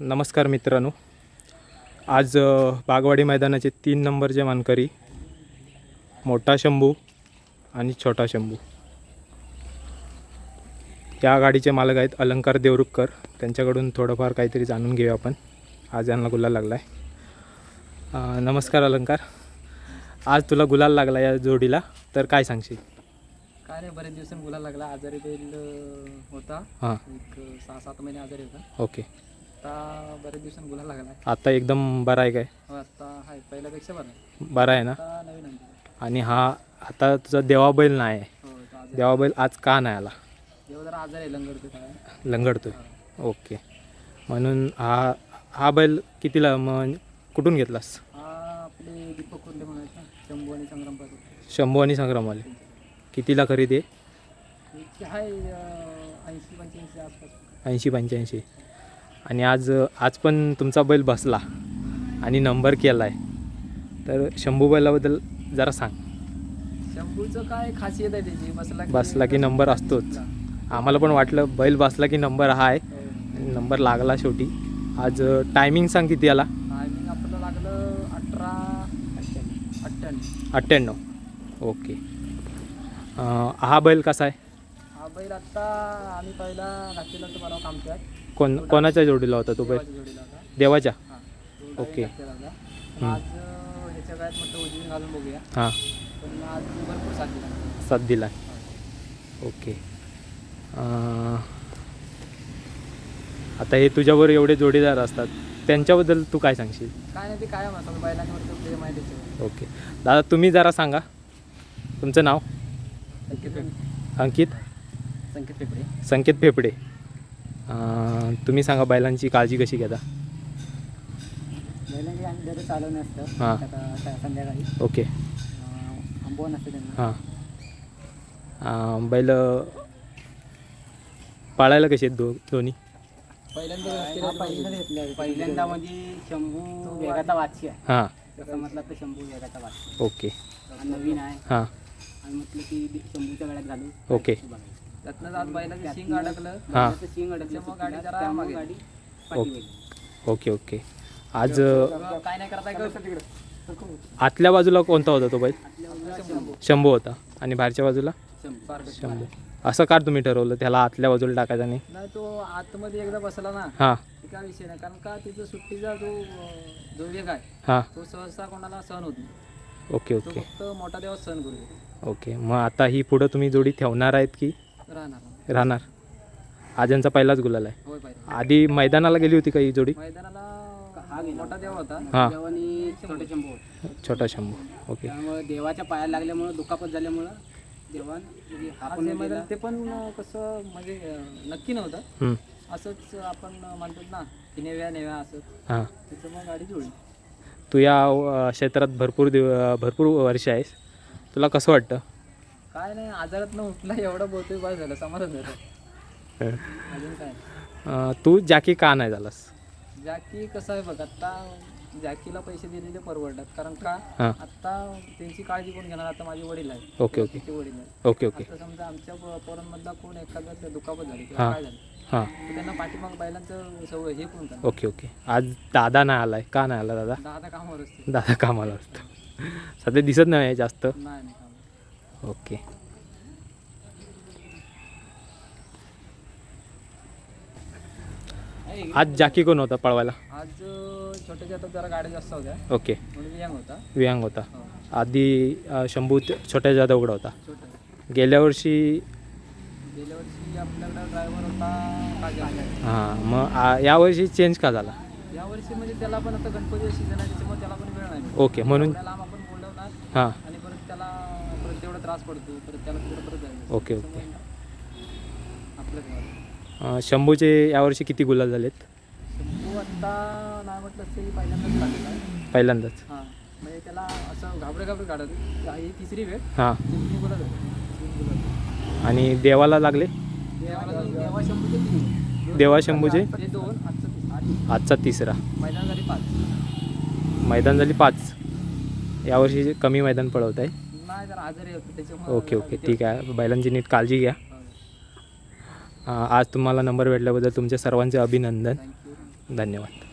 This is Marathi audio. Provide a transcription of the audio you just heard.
नमस्कार मित्रांनो. आज बागवाडी मैदानाचे तीन नंबरचे मानकरी मोठा शंभू आणि छोटा शंभू. या गाडीचे मालक आहेत अलंकार देवरुखकर. त्यांच्याकडून थोडंफार काहीतरी जाणून घेऊया आपण. आज यांना गुलाल लागला आहे नमस्कार अलंकार. आज तुला गुलाल लागला या जोडीला तर काय सांगशील? काय नाही बरेच दिवसांनी बोलायला लागला. आजारी बैल होता. हां. एक सहा सात महिने आजारी होता. ओके. आता बरेच दिवसांनी लागला आता एकदम बरा आहे काय? हो आता आहे पहिल्यापेक्षा बरं आहे. बरा आहे ना? आता नवीन आहे. आणि हा आता तुझा देवा बैल नाही. आहे हो तो आजारी देवा बैल आज का नाही आला? जेव्हा जरा आजार आहे लंगडतो काय लंगडतोय. ओके. म्हणून हा हा बैल कितीला मग कुठून घेतलास? हा आपले दीपक म्हणायचं शंभू आणि संग्राम पाटील शंभू आणि संग्रामवाले कितीला खरेदी आहे? आहे ऐंशी पंच्याऐंशी आसपास. ऐंशी पंच्याऐंशी. आणि आज आज पण तुमचा बैल बसला आणि नंबर केला आहे तर शंभू बैलाबद्दल जरा सांग. शंभूचं काय खासियत आहे त्याची? बसला बसला की नंबर असतोच. आम्हाला पण वाटलं बैल बसला की नंबर हा आहे. आणि नंबर लागला शेवटी. आज टायमिंग सांग किती आला टायमिंग आपलं लागलं अठरा अठ्ठ्याण्णव. अठ्ठ्याण्णव. ओके. हा बैल कसा आहे? हा बैल आत्ता आम्ही पहिला घातलेला तो बरोबर कोण कोणाच्या जोडीला होता तो बैल? देवाच्या? हा. ओके. direct घातलेला होता. आज अं, ह्याच्या काळात म्हटलं उजवीन घालून बघूया. हां. पण आज भरपूर साथ दिला. ओके. अं, आता हे तुझ्यावर एवढे जोडीदार असतात. त्यांच्याबद्दल तू काय सांगशील? काय नाही ते कायम असतात. बैलांवरचं प्रेम आहे त्याच्यावर ओके. दादा तुम्ही जरा सांगा. तुमचं नाव? संकेत अंकित? संकेत पेपरे. संकेत फेफडे. तुम्ही सांगा बैलांची काळजी कशी घेता? बैलांची आम्ही दर चालवणे असतं. आता स- संध्याकाळी. ओके. आंबवण असतं त्यांना. हां. अं, बैल पाळायला कसे आहेत दो दोन्ही? पहिल्यांदा म्हणजे शंभू वेगाचा वाची आहे. हां. तसं म्हटलं तर शंभू वेगाचा वाची ओके. नवीन आहे. हां. आणि म्हटलं की शंभूच्या गळ्यात घालू ओके. त्यातनं आज बैलाचं शिंग अडकलं हां. शिंग अडकलं मग गाडी जरा मागे. गाडी ओके. ओके आज अं, काय नाही करता आतल्या बाजूला कोणता होता तो बैल? शंभू. होता. आणि बाहेरच्या बाजूला? शंभू. असं का तुम्ही ठरवलं? त्याला आतल्या बाजूला टाकायचा नाही? नाही तो आतमध्ये एकदा बसला ना हां. काय विषय नाही. कारण का तिथं सुट्टीचा जो अं, जो वेग आहे हां. तो सहसा कोणाला सहन होत नाही. ओके तो ओके. फक्त मोठा देवा सहन करू शकतो ओके. मग आता ही पुढं तुम्ही जोडी ठेवणार आहेत की? राहणार. राहणार. आज यांचा पहिलाच गुलाल आहे. होय पाहिजे आधी मैदानाला गेली होती का ही जोडी? मैदानाला हा मोठा देव होता. हां. देवानी छोटे शंभू होते. छोटा शंभू. ओके. त्यामुळे देवाच्या पाया लागल्यामुळं दुखापत झाल्यामुळं देवान म्हणजे आपण ते पण अं, कसं म्हणजे अं, नक्की नव्हतं. हम्म. असंच आपण म्हणतो ना की नेव्या नेव्या असं. हां. त्याच्यामुळे गाडी जुळली तू या अ, क्षेत्रात भरपूर दिव भरपूर वर्ष आहेस. तुला कसं वाटतं? काय नाही आजारात न उठला एवढं बहुतेक बस झालं समाधान झालं अजून काय? अ, तू जॅकी का नाही झालास? जॅकी कसं आहे बघ आता जॅकीला पैसे दिलेले परवडतात. कारण का? हां. आता त्यांची काळजी कोण घेणार? आता माझे वडील आहेत. Okay okay. वडील आहेत. Okay okay. आता समजा आमच्या प- पोरांमधला कोण एखादा दुखापत झाली किंवा हां. काय झालं हां. तर त्यांना पाठीमाग बैलांचं सवय हे कोण करणार ओके ओके. आज दादा नाही आलाय. का नाही आला दादा? दहा दहा कामावर असते दादा कामाला असतो. सध्या दिसत नाही आहे जास्त. नाही नाही. ओके. आज जाकी कोण होता पळवायला? आज आता जरा गाड्या जास्त होत्या. ओके. म्हणून यंग होता. वियांग होता. हो, आधी अ, शंभू त- छोट्या जादा उघडा होता. छोटा गेल्या वर्षी गेल्या वर्षी आपल्याकडे ड्रायव्हर होता काजल हां मग आ- यावर्षी चेंज का झाला? या वर्षी म्हणजे त्याला पण आता गणपती सीझन आहे त्याच्यामुळे त्याला पण वेळ नाही. ओके म्हणून आपण बोलवणार हां. आणि परत त्याला परत तेवढा त्रास पडतो परत त्याला परत जायचं. Okay, okay. अ, शंभूचे यावर्षी किती गुलाल झालेत? शंभू आत्ता नाही म्हटलं तरी पहिल्यांदाच लागलेला आहे. पहिल्यांदाच. हां म्हणजे त्याला असं घाबरे घाबरे काढत होते. ही तिसरी वेळ. हां. आणि देवाला लागले? देवा शंभूचे तीन. देवा शंभूचे? ते दोन आजचं तिसरा. मैदान झाली पाच. मैदान झाली पाच. यावर्षी कमी मैदान पळवत आहे नाही जरा आजारी होतं त्याच्यामुळे ओके ओके. ठीक आहे. बैलांची नीट काळजी घ्या. हो. आज तुम्हाला नंबर भेटल्याबद्दल तुमच्या सर्वांचे अभिनंदन. धन्यवाद.